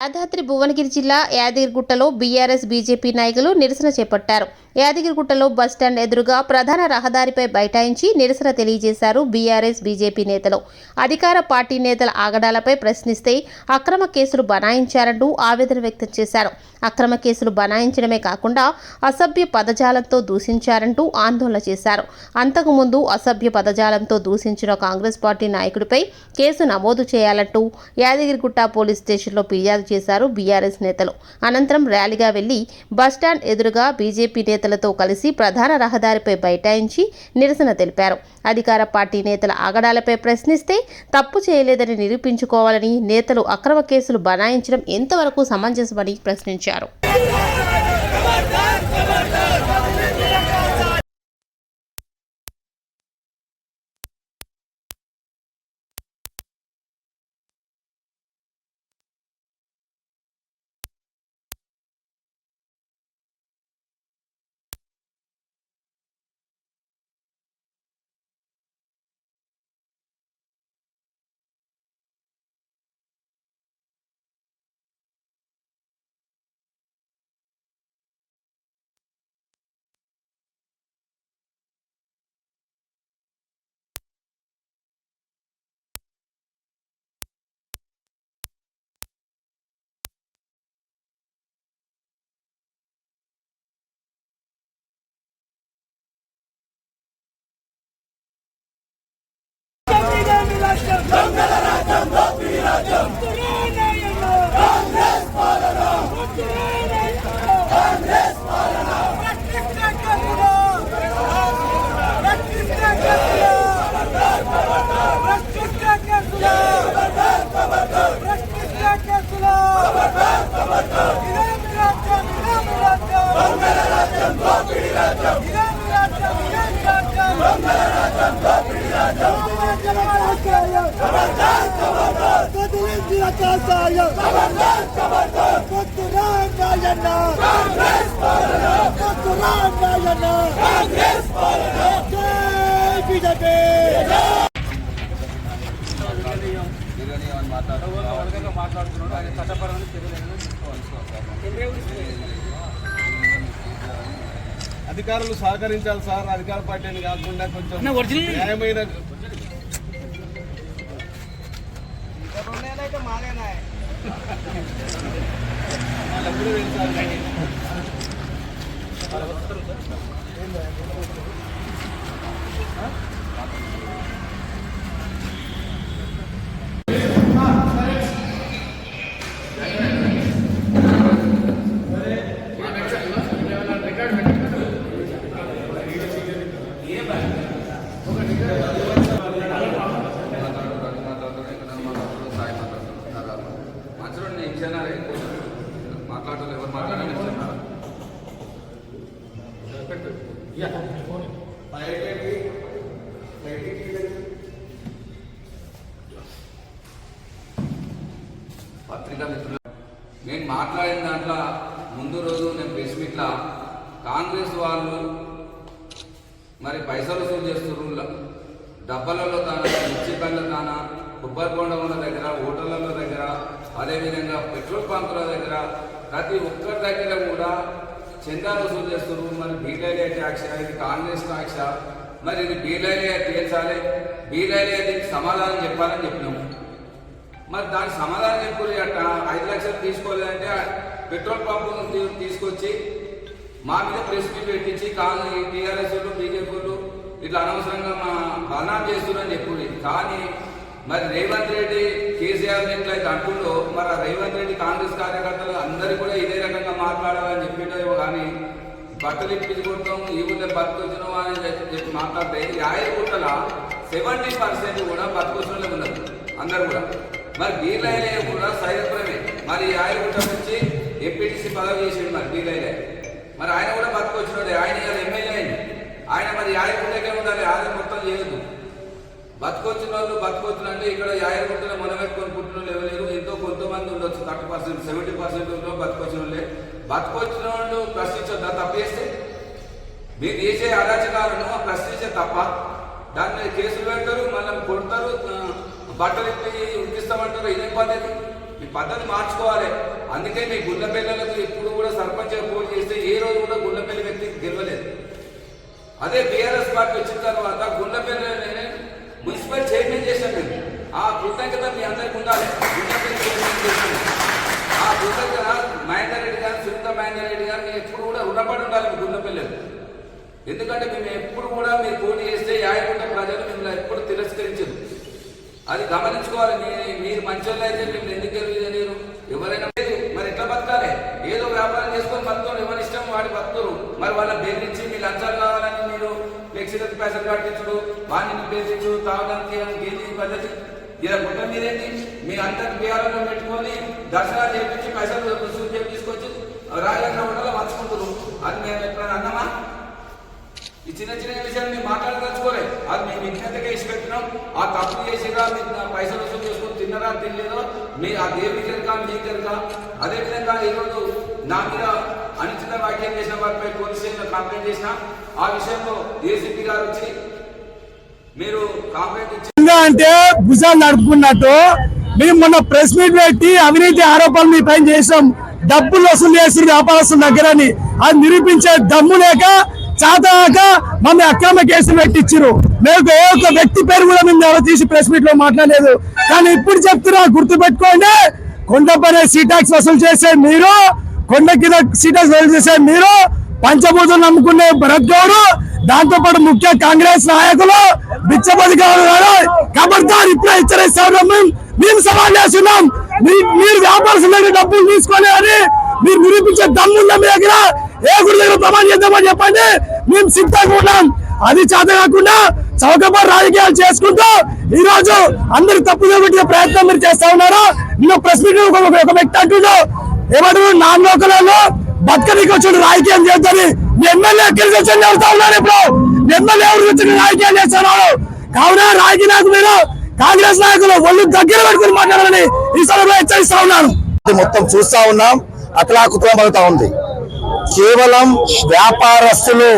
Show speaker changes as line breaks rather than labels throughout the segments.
యాదాద్రి భువనగిరి జిల్లా యాదగిరిగుట్టలో BRS BJP నాయకులు నిరసన చేపట్టారు. యాదగిరిగుట్టలో బస్టాండ్ ఎదురుగా ప్రధాన రహదారిపై బైఠాయించి నిరసన తెలియజేశారు బీఆర్ఎస్ బీజేపీ నేతలు. అధికార పార్టీ నేతల ఆగడాలపై ప్రశ్నిస్తే అక్రమ కేసులు బనాయించారంటూ ఆవేదన వ్యక్తం చేశారు. అక్రమ కేసులు బనాయించడమే కాకుండా అసభ్య పదజాలంతో దూషించారంటూ ఆందోళన చేశారు. అంతకుముందు అసభ్య పదజాలంతో దూషించిన కాంగ్రెస్ పార్టీ నాయకుడిపై కేసు నమోదు చేయాలంటూ యాదగిరిగుట్ట పోలీస్ స్టేషన్లో ఫిర్యాదు చేశారు బీఆర్ఎస్ నేతలు. అనంతరం ర్యాలీగా వెళ్ళి బస్టాండ్ ఎదురుగా బీజేపీ నేతలతో కలిసి ప్రధాన రహదారిపై బైఠాయించి నిరసన తెలిపారు. అధికార పార్టీ నేతల ఆగడాలపై ప్రశ్నిస్తే తప్పు చేయలేదని నిరూపించుకోవాలని నేతలు అక్రమ కేసులు బనాయించడం ఎంతవరకు సమంజసమని ప్రశ్నించారు.
మాట్లాడుతున్నాడు ఆయన చట్టపరమైన చర్యలు
అధికారులు సహకరించాలి సార్ అధికార పార్టీని కాకుండా కొంచెం న్యాయమైన వాళ్ళెప్పుడూ తెలుసు
మంచిగా నేను ఇచ్చానారా మాట్లాడాలి ఎవరు మాట్లాడాలి ఇచ్చానారా పెట్టు పత్రికా మిత్రులు నేను మాట్లాడిన దాంట్లో ముందు రోజు నేను ప్రెస్ మీట్లా కాంగ్రెస్ వాళ్ళు మరి పైసలు వసూలు చేస్తున్నారు డబ్బలలో తాన మిర్చి బండ్ల కానా కొబ్బరి బొండముల దగ్గర హోటళ్ళ దగ్గర అదేవిధంగా పెట్రోల్ పంపుల దగ్గర ప్రతి ఒక్కరి దగ్గర కూడా చందా వసూలు చేస్తున్నారు మరి బీలైలే ట్యాక్స్ ఇది కాంగ్రెస్ ట్యాక్స్ మరి ఇది బీలైలే తీర్చాలి బీలైలే దీనికి సమాధానం చెప్పాలని చెప్పినాము మరి దానికి సమాధానం చెప్పుకోలే అట్ట. ఐదు లక్షలు తీసుకోలేదంటే పెట్రోల్ పంపు తీసుకొచ్చి మా మీద ప్రెస్ మీట్ పెట్టించి కాంగ్రెస్ టీఆర్ఎస్ వాళ్ళు బీజేపీలు ఇట్లా అనవసరంగా మా బదనాం చేస్తున్నారని చెప్పుడి కానీ మరి రేవంత్ రెడ్డి కేసీఆర్ ఎట్లయితే అంటుండో మరి ఆ రేవంత్ రెడ్డి కాంగ్రెస్ కార్యకర్తలు అందరూ కూడా ఇదే రకంగా మాట్లాడాలని చెప్పిండేమో కానీ బట్టలు ఇప్పించుకుంటాం ఈ ఊళ్ళో బతుకొచ్చినాం అని చెప్పి మాట్లాడితే మాట్లాడితే యాయగుట్టల సెవెంటీ పర్సెంట్ కూడా బతుకొచ్చిన ఉన్నారు అందరు కూడా. మరి బీర్లైలే కూడా సైరపురమే మరి ఆయన కూడా వచ్చి ఎంపీటీసీ పదవి చేసిండు మరి బీర్లైలే మరి ఆయన కూడా బతుకొచ్చినాడు. ఆయన ఎమ్మెల్యే అయింది ఆయన మరి యాయగుట్టకే ఉండాలి? ఆదాయం మొత్తం చేయదు. బతుకొచ్చిన వాళ్ళు బతుకొచ్చిన అంటే ఇక్కడ యాయగుట్టలో మనం పుట్టిన లేవలేరు ఎంతో కొంతమంది ఉండొచ్చు. థర్టీ పర్సెంట్ సెవెంటీ పర్సెంట్ ఉన్న బతుకొచ్చిన వాళ్ళే బతుకొచ్చిన వాళ్ళు ప్రశ్నించొద్దా తప్పేస్తే మీరు చేసే అరాచకాలను ప్రశ్నించే తప్ప. దాని మీద కేసులు పెడతారు మళ్ళీ కొడతారు బట్టలు ఇప్పి ఉడికిస్తామంటారు ఇదే పద్ధతి. ఈ పద్ధతి మార్చుకోవాలి. అందుకే మీ గుండెపల్లిలకు ఎప్పుడు కూడా సర్పంచ్ పోటీ చేస్తే ఏ రోజు కూడా గుండెపల్లి వ్యక్తి గెలవలేదు. అదే బీఆర్ఎస్ పార్టీ వచ్చిన తర్వాత గుండెపల్లి మున్సిపల్ చైర్మన్ చేశాం మేము ఆ కృతజ్ఞత మీ అందరికి ఉండాలి. గుండెపల్లి చైర్మన్ చేశాం ఆ కృతజ్ఞత మహేందర్ రెడ్డి గారు సునీత మహేందర్ రెడ్డి గారు మీరు ఎప్పుడు కూడా రుణపడి ఉండాలి మీ గుండెపల్లి ఎందుకంటే మేము ఎప్పుడు కూడా మీరు పోటీ చేస్తే యాయకుంట ప్రజలు మిమ్మల్ని ఎప్పుడు తిరస్కరించదు అది గమనించుకోవాలి. మీరు మీరు మంచోళ్ళు అయితే మిమ్మల్ని ఎందుకు గెలవలేరు ఎవరైనా లేదు. మరి ఎట్లా బతకాలి? ఏదో వ్యాపారం చేసుకొని బతుకోరు ఎవరి ఇష్టం వాడి బతుకురు మరి వాళ్ళ బెదిరించి మీ లంచాలు కావాలని మీరు ఫ్లెక్సీలకు పైసలు కట్టించుడు వాడిని బెదిరించు తాగడానికి గేది పద్ధతి. ఇలా గుట్ట మీరేంటి మీ అందరి బీఆర్లో పెట్టుకొని దర్శనాలు చేయించి పైసలు రుసులు తీసుకొచ్చి రాజన్న హోటల్లో మర్చుకుంటారు అది మేము ఎప్పుడైనా అన్నమా? చిన్న చిన్న విషయాలు మేము మాట్లాడదలుచుకోలేదు అది మేము విజ్ఞతగా ఇచ్చి పెట్టినాం ఆ తప్పు చేసిరా మీరు పైసలు వసూలు చేసుకొని తిన్నరా తినలేదో? మీ ఆ దేవుడి కనుక మీ కనుక అదేవిధంగా ఈరోజు నా మీద అనుచిత వ్యాఖ్యలు చేసిన వారిపై పోలీస్ స్టేషన్లో కంప్లైంట్ చేసిన ఆ విషయంలో ఏసీపీ గారు వచ్చి మీరు కంప్లైంట్ ఇచ్చి
అంటే భుజాలు నడుపుకున్నట్టు మేము మొన్న ప్రెస్ మీట్ పెట్టి అవినీతి ఆరోపణలు మీ పైన చేసాం డబ్బులు వసూలు చేసి వ్యాపారస్తుల దగ్గర అని అది నిరూపించే దమ్ము లేక చాతక మమ్మల్ని అక్రమ కేసులు పెట్టించారు మేము ఏ ఒక్క వ్యక్తి పేరు కూడా మేము ఎవరు తీసి ప్రెస్ మీట్లో మాట్లాడలేదు. కానీ ఇప్పుడు చెప్తున్నా గుర్తు పెట్టుకోండి కొండపనే సీటాక్స్ వసూలు చేసే మీరు కొండ కింద సీటాక్స్ వసూలు చేసే మీరు పంచభూతం నమ్ముకునే భరత్ గౌడ్ దాంతో పాటు ముఖ్య కాంగ్రెస్ నాయకులు బిచ్చపతి గౌడ్ గారు కబర్దార్ ఇప్పుడే హెచ్చరిస్తాను మేము మేము సవాల్ చేస్తున్నాం మీ- మీరు వ్యాపారస్తుల డబ్బులు తీసుకొని అని మీరు నిరూపించే దమ్ముందా మీ దగ్గర? ఏ గుడి దగ్గర ప్రమాణం చేద్దామని చెప్పండి. మేము సిద్ధంగా ఉన్నాం. అది చేత కాకుండా చౌకబార్ రాజకీయాలు చేసుకుంటూ ఈ రోజు అందరు తప్పుదో పెట్టే ప్రయత్నం మీరు చేస్తా ఉన్నారు? నిన్న ప్రెస్ మీట్ ఒక వ్యక్తి అంటుండో ఏమంటారు? నాన్ లోకలలో బతకనికి వచ్చాడు రాజకీయం చేద్దని. మీ ఎమ్మెల్యే ఎక్కడికి వచ్చి చెబుతా ఉన్నారు ఇప్పుడు? మీ ఎమ్మెల్యే ఎవరికి వచ్చి రాజకీయాలు చేస్తున్నారు కావున రాజకీయ నాయకులు మీరు కాంగ్రెస్ నాయకులు ఒళ్ళు దగ్గర పెట్టుకుని మాట్లాడాలని ఈ సభలో హెచ్చరిస్తా ఉన్నాను.
మొత్తం చూస్తా ఉన్నాం. అతలాకుతలం అవుతా ఉంది. కేవలం వ్యాపారస్తులు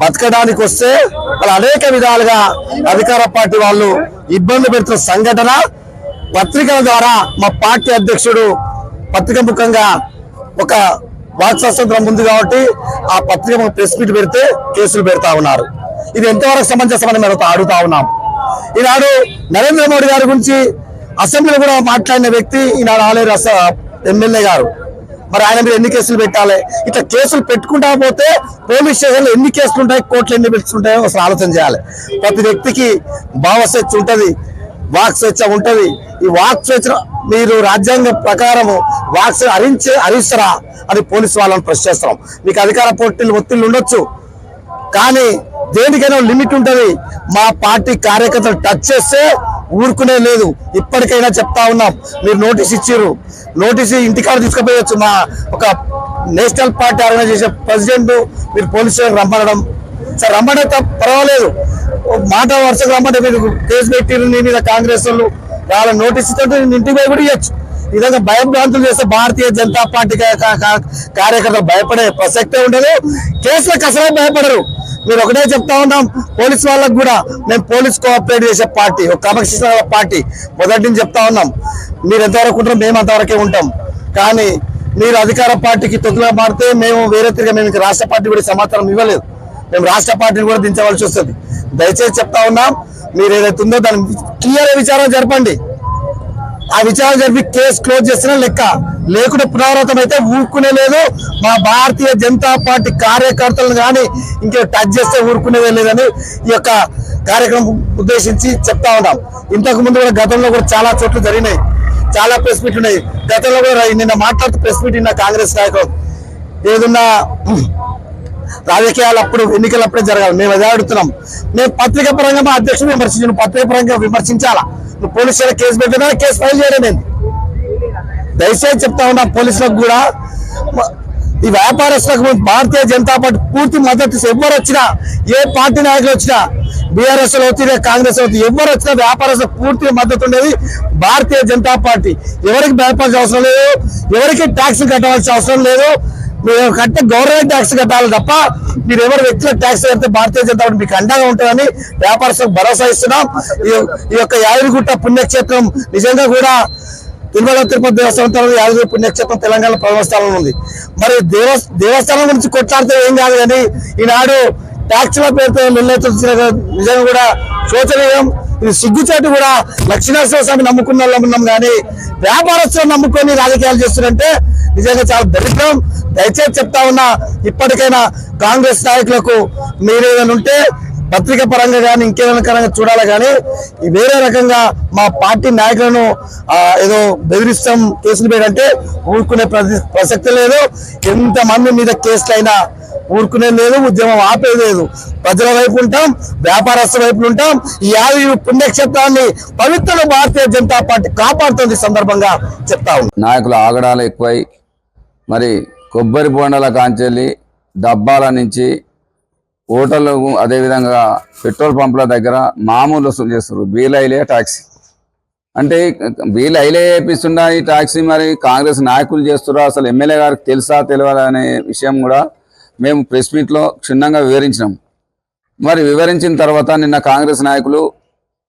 బతకడానికి వస్తే వాళ్ళు అనేక విధాలుగా అధికార పార్టీ వాళ్ళు ఇబ్బంది పెడుతున్న సంఘటన పత్రికల ద్వారా మా పార్టీ అధ్యక్షుడు పత్రిక ముఖంగా ఒక వాక్ స్వాతంత్రం ఉంది కాబట్టి ఆ పత్రిక ప్రెస్ మీట్ పెడితే కేసులు పెడతా ఉన్నారు. ఇది ఎంతవరకు సమంజసమని మేము అడుగుతా ఉన్నాం. ఈనాడు నరేంద్ర మోడీ గారి గురించి అసెంబ్లీలో కూడా మాట్లాడిన వ్యక్తి ఈనాడు ఆలయ ఎమ్మెల్యే గారు. మరి ఆయన మీద ఎన్ని కేసులు పెట్టాలి? ఇట్లా కేసులు పెట్టుకుంటా పోతే పోలీస్ స్టేషన్లో ఎన్ని కేసులు ఉంటాయి? కోర్టులు ఎన్ని పెట్టుకుంటాయో అసలు ఆలోచన చేయాలి. ప్రతి వ్యక్తికి భావ స్వేచ్ఛ ఉంటుంది వాక్ స్వేచ్ఛ ఉంటుంది. ఈ వాక్ స్వేచ్ఛ మీరు రాజ్యాంగం ప్రకారము వాక్ అరించే హరించే హరిస్తారా అని పోలీసు వాళ్ళని ప్రశ్నిస్తున్నాం మీకు అధికార పోటీలు ఒత్తిళ్ళు ఉండొచ్చు. కానీ దేనికైనా లిమిట్ ఉంటుంది. మా పార్టీ కార్యకర్తలు టచ్ చేస్తే ఊరుకునే లేదు. ఇప్పటికైనా చెప్తా ఉన్నాం. మీరు నోటీస్ ఇచ్చారు నోటీస్ ఇంటికాడ తీసుకుపోయొచ్చు. మా ఒక నేషనల్ పార్టీ ఆర్గనైజేషన్ ప్రెసిడెంట్ మీరు పోలీస్ స్టేషన్ రమ్మనడం. సార్ రమ్మడే పర్వాలేదు. మాట వరుసగా రమ్మంటే మీరు కేసు పెట్టిరు నీ మీద కాంగ్రెస్ వాళ్ళు. వాళ్ళ నోటీస్ ఇస్తే నేను ఇంటికి పోయి కూడా ఇవ్వచ్చు ఈ విధంగా భయభ్రాంతులు చేస్తే భారతీయ జనతా పార్టీ కా- కార్యకర్తలు భయపడే ప్రసక్తే ఉండదు. కేసులకు అసలే భయపడరు. మీరు ఒకటే చెప్తా ఉన్నాం పోలీస్ వాళ్ళకు కూడా. మేము పోలీస్ కోఆపరేట్ చేసే పార్టీ ఒక క్రమశిక్షణ పార్టీ. మొదటి నుంచి చెప్తా ఉన్నాం మీరు ఎంతవరకు ఉంటారో మేము అంతవరకే ఉంటాం. కానీ మీరు అధికార పార్టీకి తొత్తుగా మారితే మేము వేరే తిరిగి మేము రాష్ట్ర పార్టీ కూడా సమాచారం ఇవ్వలేదు. మేము రాష్ట్ర పార్టీని కూడా దించవలసి వస్తుంది. దయచేసి చెప్తా ఉన్నాం మీరు ఏదైతే ఉందో దాని క్లియర్ విచారణ జరపండి. ఆ విచారణ జరిపి కేసు క్లోజ్ చేసిన లెక్క. లేకుంటే పునరావృతం అయితే ఊరుకునే లేదు. మా భారతీయ జనతా పార్టీ కార్యకర్తలను కానీ ఇంకే టచ్ చేస్తే ఊరుకునేదే లేదని ఈ యొక్క కార్యక్రమం ఉద్దేశించి చెప్తా ఉన్నాం. ఇంతకు ముందు కూడా గతంలో కూడా చాలా చోట్ల జరిగినాయి. చాలా ప్రెస్ మీట్లు ఉన్నాయి. గతంలో కూడా నిన్న మాట్లాడుతూ ప్రెస్ మీట్ నిన్న కాంగ్రెస్ నాయకులు ఏదన్నా రాజకీయాలు అప్పుడు ఎన్నికలు అప్పుడే జరగాలి. మేము అదే అడుగుతున్నాం. మేము పత్రిక పరంగా మా అధ్యక్షుడు విమర్శించిన. పత్రిక పరంగా విమర్శించాలా? నువ్వు కేసు పెట్టినా కేసు ఫైల్ చేయడం ఏంది? దయచేసి చెప్తా ఉన్నా పోలీసులకు కూడా. ఈ వ్యాపారస్తులకు భారతీయ జనతా పార్టీ పూర్తి మద్దతు ఎవరు వచ్చినా ఏ పార్టీ నాయకులు వచ్చినా బీఆర్ఎస్ అవుతుంది కాంగ్రెస్ అవుతుంది ఎవరు వచ్చినా వ్యాపారస్తులకు పూర్తి మద్దతు ఉండేది భారతీయ జనతా పార్టీ. ఎవరికి భయపడాల్సిన అవసరం లేదు ఎవరికి ట్యాక్స్ కట్టవలసిన అవసరం లేదు మీరు కట్టే గవర్నమెంట్ ట్యాక్స్ కట్టాలి తప్ప మీరు ఎవరు వ్యక్తుల ట్యాక్స్ కడితే భారతీయ జనతా పార్టీ మీకు అండగా ఉంటుందని వ్యాపారస్తులకు భరోసా ఇస్తున్నాం. ఈ- ఈ యొక్క యాదగిరిగుట్ట పుణ్యక్షేత్రం నిజంగా కూడా తిరుమల తిరుపతి దేవస్థానం తర్వాత యాదగిరి పుణ్యక్షేత్రం తెలంగాణ ప్రథమ స్థానంలో ఉంది. మరి దేవ దేవస్థానం గురించి కొట్లాడితే ఏం కాదు కానీ ఈనాడు ట్యాక్స్ల పేరుతో నిలెత్తున్న నిజంగా కూడా శోచనీయం. ఇది సిగ్గుచేటు కూడా లక్ష్మీనరసింహ స్వామి నమ్ముకున్న వాళ్ళం ఉన్నాం కానీ వ్యాపారస్తులు నమ్ముకొని రాజకీయాలు చేస్తుంటే నిజంగా చాలా దరిద్రం. దయచేసి చెప్తా ఉన్నా ఇప్పటికైనా కాంగ్రెస్ నాయకులకు మీరేదైనా ఉంటే పత్రిక పరంగా కానీ ఇంకేదైనా పరంగా చూడాలి కానీ వేరే రకంగా మా పార్టీ నాయకులను ఏదో బెదిరిస్తాం కేసులు పెట్టంటే ఊరుకునే ప్రసి- ప్రసక్తి లేదు. ఎంతమంది మీద కేసులైనా ఊరుకునే లేదు ఉద్యమం ఆపేలేదు ప్రజల వైపు ఉంటాం వ్యాపారస్తుల వైపు ఉంటాం. ఈ యాది పుణ్యక్షేత్రాన్ని పవిత్ర భారతీయ జనతా పార్టీ కాపాడుతుంది సందర్భంగా చెప్తా
నాయకుల ఆగడాలు ఎక్కువై మరి కొబ్బరి బోండాల కాంచెల్లి డబ్బాల నుంచి హోటళ్ళు అదేవిధంగా పెట్రోల్ పంపుల దగ్గర మామూలు వసూలు చేస్తారు బీలైలే ట్యాక్సీ అంటే వీళ్ళు హైలే వేపిస్తున్నా ఈ ట్యాక్సీ మరి కాంగ్రెస్ నాయకులు చేస్తురా అసలు ఎమ్మెల్యే గారికి తెలుసా తెలియదా అనే విషయం కూడా మేము ప్రెస్ మీట్లో క్షుణ్ణంగా వివరించినాం. మరి వివరించిన తర్వాత నిన్న కాంగ్రెస్ నాయకులు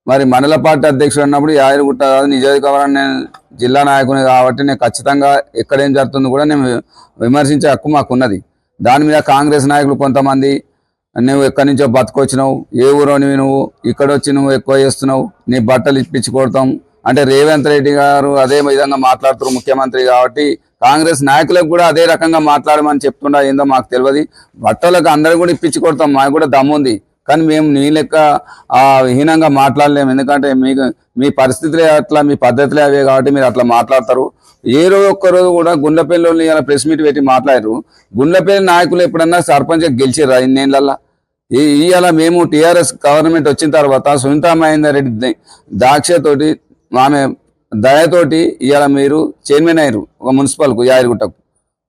మరి మండల పార్టీ అధ్యక్షుడు అన్నప్పుడు యాదగిరిగుట్ట కాదు నియోజకవర్గం నేను జిల్లా నాయకుని కాబట్టి నేను ఖచ్చితంగా ఎక్కడేం జరుగుతుందో కూడా నేను విమర్శించే హక్కు మాకున్నది. దాని మీద కాంగ్రెస్ నాయకులు కొంతమంది నువ్వు ఎక్కడి నుంచో బతుకొచ్చినావు? ఏ ఊరోనివి నువ్వు? ఇక్కడ వచ్చి నువ్వు ఎక్కువ చేస్తున్నావు? నీ బట్టలు ఇప్పించి కొడతాం అంటే రేవంత్ రెడ్డి గారు అదే విధంగా మాట్లాడుతున్నారు ముఖ్యమంత్రి కాబట్టి కాంగ్రెస్ నాయకులకు కూడా అదే రకంగా మాట్లాడమని చెప్తుండా ఏందో మాకు తెలియదు. బట్టలకు అందరూ కూడా ఇప్పించి కొడతాం మాకు కూడా దమ్ముంది కానీ మేము నీ లెక్క విహీనంగా హీనంగా మాట్లాడలేము. ఎందుకంటే మీకు మీ పరిస్థితులే అట్లా మీ పద్ధతులే అవే కాబట్టి మీరు అట్లా మాట్లాడతారు. ఏ రోజు ఒక్క రోజు కూడా గుండెపల్లిలోని ఇలా ప్రెస్ మీట్ పెట్టి మాట్లాడారు. గుండ్లపల్లి నాయకులు ఎప్పుడన్నా సర్పంచ్ గెలిచిర్రా ఇన్నేళ్ళల్లా ఈ ఇవాళ మేము టీఆర్ఎస్ గవర్నమెంట్ వచ్చిన తర్వాత సునీతా మహేందర్ రెడ్డి ద- దాక్షతోటి ఆమె దయతోటి ఇవాళ మీరు చైర్మన్ అయ్యారు ఒక మున్సిపల్కు యాదగిరిగుట్టకు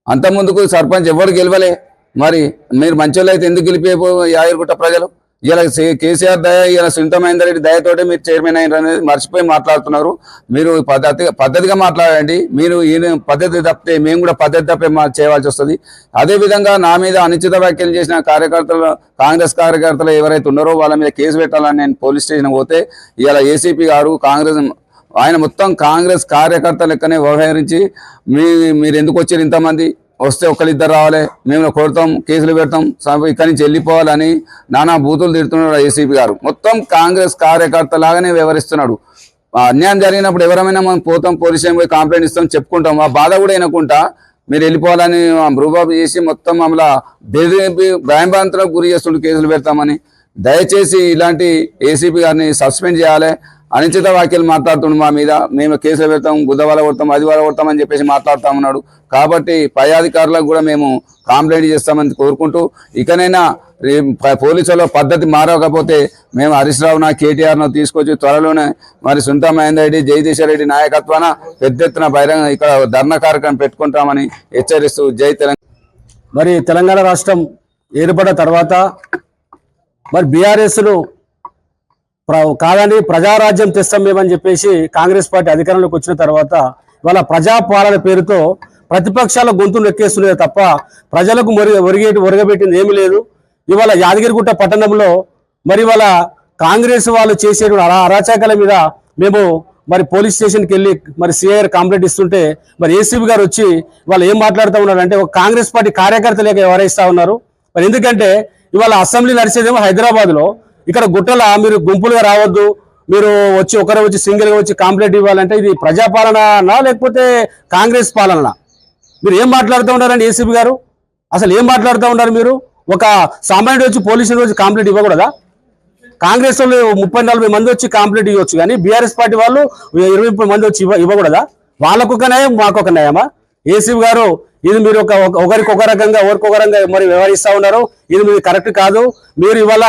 అంత ముందుకు సర్పంచ్ ఎవరు గెలవలే. మరి మీరు మంచోళ్ళు అయితే ఎందుకు గెలిపేపో యాదగిరిగుట్ట ప్రజలు? ఇలా కేసీఆర్ దయ ఇలా సునీతా మహేందర్ రెడ్డి దయతోటే మీరు చైర్మన్ అయ్యారు అనేది మర్చిపోయి మాట్లాడుతున్నారు. మీరు పద్ధతి పద్ధతిగా మాట్లాడండి. మీరు ఈయన పద్ధతి తప్పితే మేము కూడా పద్ధతి తప్పే మా చేయవలసి వస్తుంది. అదేవిధంగా నా మీద అనుచిత వ్యాఖ్యలు చేసిన కార్యకర్తలు కాంగ్రెస్ కార్యకర్తలు ఎవరైతే ఉన్నారో వాళ్ళ మీద కేసు పెట్టాలని నేను పోలీస్ స్టేషన్ పోతే ఇలా ఏసీపీ గారు కాంగ్రెస్ ఆయన మొత్తం కాంగ్రెస్ కార్యకర్త లెక్కనే వ్యవహరించి మీ మీరు ఎందుకు వచ్చారు ఇంతమంది? వస్తే ఒకరిద్దరు రావాలి మేము కొడతాం కేసులు పెడతాం ఇక్కడి నుంచి వెళ్ళిపోవాలని నానా బూతులు తిడుతున్నాడు ఏసీపీ గారు. మొత్తం కాంగ్రెస్ కార్యకర్త లాగానే వ్యవహరిస్తున్నాడు. అన్యాయం జరిగినప్పుడు ఎవరైనా మనం పోతాం పోలీస్ పోయి కంప్లైంట్ ఇస్తాం చెప్పుకుంటాం. ఆ బాధ కూడా వినకుండా మీరు వెళ్ళిపోవాలని రూబాబు చేసి మొత్తం మమ్మల్ని బెదిరి భయంభ్రాంతులకు గురి చేస్తుండే కేసులు పెడతామని. దయచేసి ఇలాంటి ఏసీపీ గారిని సస్పెండ్ చేయాలి. అనుచిత వ్యాఖ్యలు మాట్లాడుతుండు మా మీద. మేము కేసులు పెడతాం బుధవారం కొడతాం ఆదివారం కొడతాం అని చెప్పేసి మాట్లాడుతూ ఉన్నాడు. కాబట్టి పై అధికారులకు కూడా మేము కంప్లైంట్ చేస్తామని కోరుకుంటూ ఇకనైనా రే- పోలీసుల పద్ధతి మారకపోతే మేము హరీష్ రావున కేటీఆర్ను తీసుకొచ్చి త్వరలోనే మరి సునీతా మహేందర్ రెడ్డి జగదీశ్వర్ రెడ్డి నాయకత్వాన పెద్ద ఎత్తున బహిరంగ ఇక్కడ ధర్నా కార్యక్రమం పెట్టుకుంటామని హెచ్చరిస్తూ జై తెలంగాణ.
మరి తెలంగాణ రాష్ట్రం ఏర్పడిన తర్వాత మరి బీఆర్ఎస్లు కాదని ప్రజారాజ్యం తెస్తాం మేమని చెప్పేసి కాంగ్రెస్ పార్టీ అధికారంలోకి వచ్చిన తర్వాత ఇవాళ ప్రజాపాలన పేరుతో ప్రతిపక్షాల గొంతులు నొక్కేస్తున్నాయి తప్ప ప్రజలకు మొరి ఒరిగేటి ఒరగబెట్టింది ఏమీ లేదు. ఇవాళ యాదగిరిగుట్ట పట్టణంలో మరి ఇవాళ కాంగ్రెస్ వాళ్ళు చేసే అరా అరాచకాల మీద మేము మరి పోలీస్ స్టేషన్కి వెళ్ళి మరి సిఐఆర్ కంప్లైంట్ ఇస్తుంటే మరి ఏసీబీ గారు వచ్చి వాళ్ళు ఏం మాట్లాడుతూ ఉన్నారు అంటే ఒక కాంగ్రెస్ పార్టీ కార్యకర్తలేక వ్యవహరిస్తూ ఉన్నారు. మరి ఎందుకంటే ఇవాళ అసెంబ్లీ నడిచేదేమో హైదరాబాద్లో. ఇక్కడ గుట్టల మీరు గుంపులుగా రావద్దు. మీరు వచ్చి ఒకరు వచ్చి సింగిల్గా వచ్చి కంప్లైంట్ ఇవ్వాలంటే ఇది ప్రజాపాలన లేకపోతే కాంగ్రెస్ పాలన మీరు ఏం మాట్లాడుతూ ఉన్నారండి ఏసీబీ గారు? అసలు ఏం మాట్లాడుతూ ఉన్నారు మీరు? ఒక సామాన్యుడు వచ్చి పోలీసులు వచ్చి కాంప్లీట్ ఇవ్వకూడదా? కాంగ్రెస్ వాళ్ళు ముప్పై నలభై మంది వచ్చి కాంప్లీట్ ఇవ్వచ్చు కానీ బీఆర్ఎస్ పార్టీ వాళ్ళు ఇరవై ముప్పై మంది వచ్చి ఇవ్వకూడదా? వాళ్ళకు ఒక న్యాయం మాకు ఒక న్యాయమా? ఏసీబీ గారు ఇది మీరు ఒక ఒకరికొక ఒకరికి ఒక రకంగా ఒకరికొక రకంగా మరి వ్యవహరిస్తా ఉన్నారు. ఇది మీరు కరెక్ట్ కాదు. మీరు ఇవాళ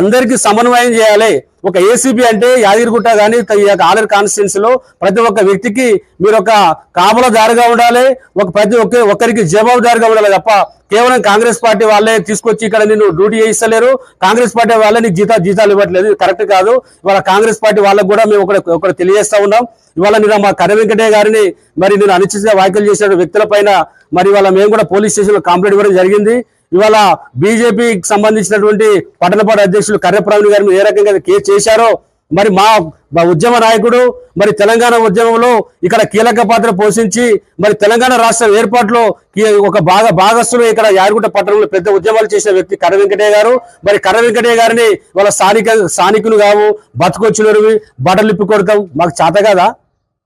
అందరికీ సమన్వయం చేయాలి. ఒక ఏసీబీ అంటే యాదగిరిగుట్ట కానీ ఈ యొక్క ఆలర్ కాన్స్టిట్యున్సీ లో ప్రతి ఒక్క వ్యక్తికి మీరు ఒక కాపలదారుగా ఉండాలి. ఒక ప్రతి ఒక్క ఒక్కరికి జవాబుదారుగా ఉండాలి తప్ప కేవలం కాంగ్రెస్ పార్టీ వాళ్ళే తీసుకొచ్చి ఇక్కడ నేను డ్యూటీ చేయిస్తలేరు. కాంగ్రెస్ పార్టీ వాళ్ళే నీకు జీతా జీతాలు ఇవ్వట్లేదు. కరెక్ట్ కాదు. ఇవాళ కాంగ్రెస్ పార్టీ వాళ్ళకు కూడా మేము ఒకటి ఒకటి తెలియజేస్తా ఉన్నాం. ఇవాళ నేను మా కర వెంకటయ్య గారిని మరి నేను అనుచిత వ్యాఖ్యలు చేసిన వ్యక్తుల పైన మరి ఇవాళ మేము కూడా పోలీస్ స్టేషన్ కంప్లైంట్ ఇవ్వడం జరిగింది. ఇవాళ బీజేపీకి సంబంధించినటువంటి పట్టణపాడు అధ్యక్షులు కర్రప్రవణి గారిని ఏ రకంగా కేసు చేశారో మరి మా ఉద్యమ నాయకుడు మరి తెలంగాణ ఉద్యమంలో ఇక్కడ కీలక పాత్ర పోషించి మరి తెలంగాణ రాష్ట్రం ఏర్పాటులో ఒక భాగ భాగస్థులు ఇక్కడ యాదగిరిగుట్ట పట్టణంలో పెద్ద ఉద్యమాలు చేసిన వ్యక్తి కర్ర వెంకటయ్య గారు. మరి కర్ర వెంకటయ్య గారిని వాళ్ళ స్థానిక స్థానికులు కావు బతుకొచ్చినవి బట్టలు ఇప్పి కొడతాం మాకు చేత కదా?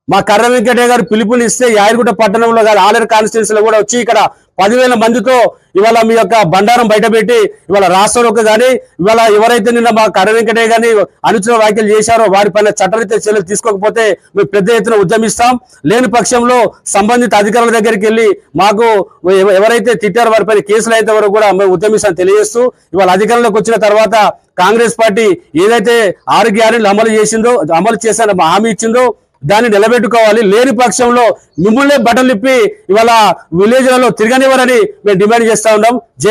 మా కర్ర వెంకటయ్య గారు పిలుపునిస్తే యాదగిరిగుట్ట పట్టణంలో కాదు ఆలయ కాన్స్టిట్యూన్సీలో కూడా వచ్చి ఇక్కడ పదివేల మందితో ఇవాళ మీ యొక్క బండారం బయటపెట్టి ఇవాళ రాష్ట్రంలోకి కానీ ఇవాళ ఎవరైతే నిన్న మా కర్ర వెంకటయ్య కానీ అనుచిత వ్యాఖ్యలు చేశారో వారి పైన చట్టరీత్యా చర్యలు తీసుకోకపోతే మేము పెద్ద ఎత్తున ఉద్యమిస్తాం. లేని పక్షంలో సంబంధిత అధికారుల దగ్గరికి వెళ్ళి మాకు ఎవరైతే తిట్టారో వారిపైన కేసులు అయితే వరకు కూడా మేము ఉద్యమిస్తాం తెలియజేస్తూ ఇవాళ అధికారంలోకి వచ్చిన తర్వాత కాంగ్రెస్ పార్టీ ఏదైతే ఆరు గ్యారెంట్లు అమలు చేసిందో అమలు చేశానో హామీ ఇచ్చిందో దాన్ని నిలబెట్టుకోవాలి. లేని పక్షంలో మిమ్మల్నే బట్టలు ఇప్పి ఇవాళ విలేజ్లలో తిరగనివ్వరని మేము డిమాండ్ చేస్తా ఉన్నాం.